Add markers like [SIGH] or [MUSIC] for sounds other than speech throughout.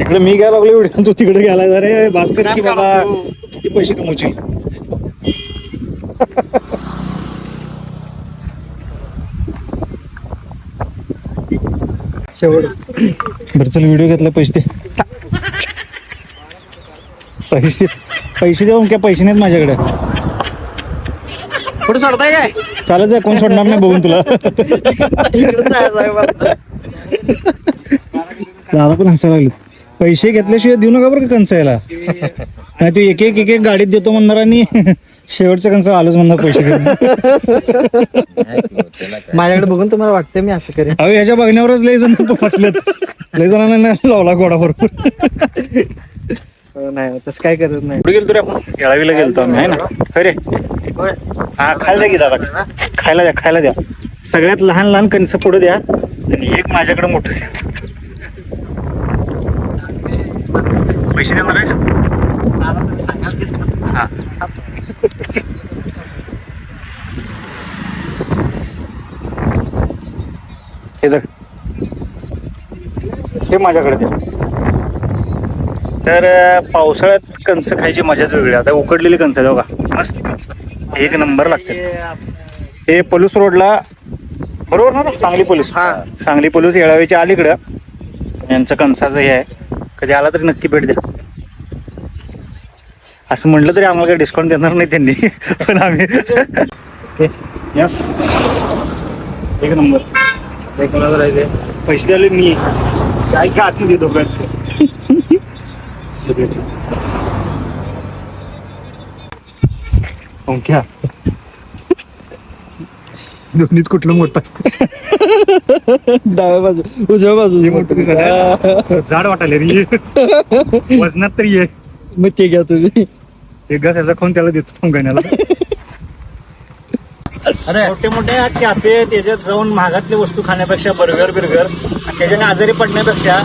इकडे मी घ्यायला लागलो व्हिडिओ तू तिकडे घ्यायला अरे भास्कर की बाबा किती पैसे कमवशील शेवट. बरं चल व्हिडिओ घेतला पैसे दे. पैसे पैसे देऊन काय पैसे नाहीत माझ्याकडे. पुढे सोडताय काय? चालत जा कोण सोडणार नाही बघून तुला. दादा पण हसायला लागले पैसे घेतल्याशिवाय देऊ नका बरं का कंचायला नाही तू एक एक एक एक गाडीत देतो म्हणणार आणि शेवटचं कंच आलोच म्हणणार पैसे माझ्याकडे बघून तुम्हाला वाटतं मी असं करेन. अहो याच्या बघण्यावरच लय जण फसलेत. लय जणांना नाही लावला गोडा बरोबर हो, नाही तसं काय करत नाही. कुठे गेलतो रे आपण? गेलतो आम्ही आहे ना? अरे हा खायला द्या की दादा. खायला द्या खायला द्या. सगळ्यात लहान लहान कणसं पुढे द्या. आणि एक माझ्याकडे मोठं पैसे देणार आहेस? हा. हे तर हे माझ्याकडे द्या तर पावसाळ्यात कणसं खायची मजाच वेगळी. आता उकडलेली कणसं आहे बघा. मस्त. एक नंबर लागते हे पलूस रोडला बरोबर ना रे? सांगली पोलीस. हा. सांगली पोलीस येळावीच्या अलीकडं. यांचं कणसाचं हे आहे. कधी आला तरी नक्की भेट द्या. असं म्हटलं तरी आम्हाला काही डिस्काउंट देणार नाही त्यांनी. पण आम्ही यस एक नंबर. पैसे द्याले मी. काय का आतमध्ये दोघांत ओंक्या [LAUGHS] दोन्हीत कुठलं मोठं? डाव्या बाजू उजव्या बाजू हे मोठं दिसायला झाड वाटायला रे. वजनात तरी आहे मग ते घ्या तुम्ही. एक घास याचा खाऊन त्याला देतो थोंगाण्याला अरे मोठे मोठे कॅफे त्याच्यात जाऊन महागातली वस्तू खाण्यापेक्षा बर्गर बिर्गर आणि त्याच्याने आजारी पडण्यापेक्षा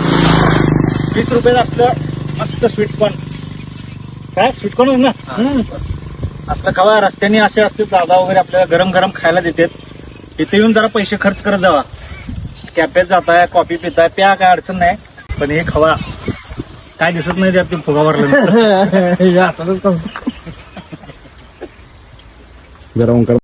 वीस रुपयात असलं मस्त स्वीटकॉर्न काय? स्वीटकॉर्न ना? हम्म. असलं खावा रस्त्याने असे असते दादा वगैरे आपल्याला गरम गरम खायला देतात. इथे येऊन जरा पैसे खर्च करत जावा. कॅफेत जाताय कॉफी पिताय प्या काय अडचण नाही. पण हे खवा. काय दिसत नाही त्यात फुगा भरलं [LAUGHS] असंच. जरा ओंकार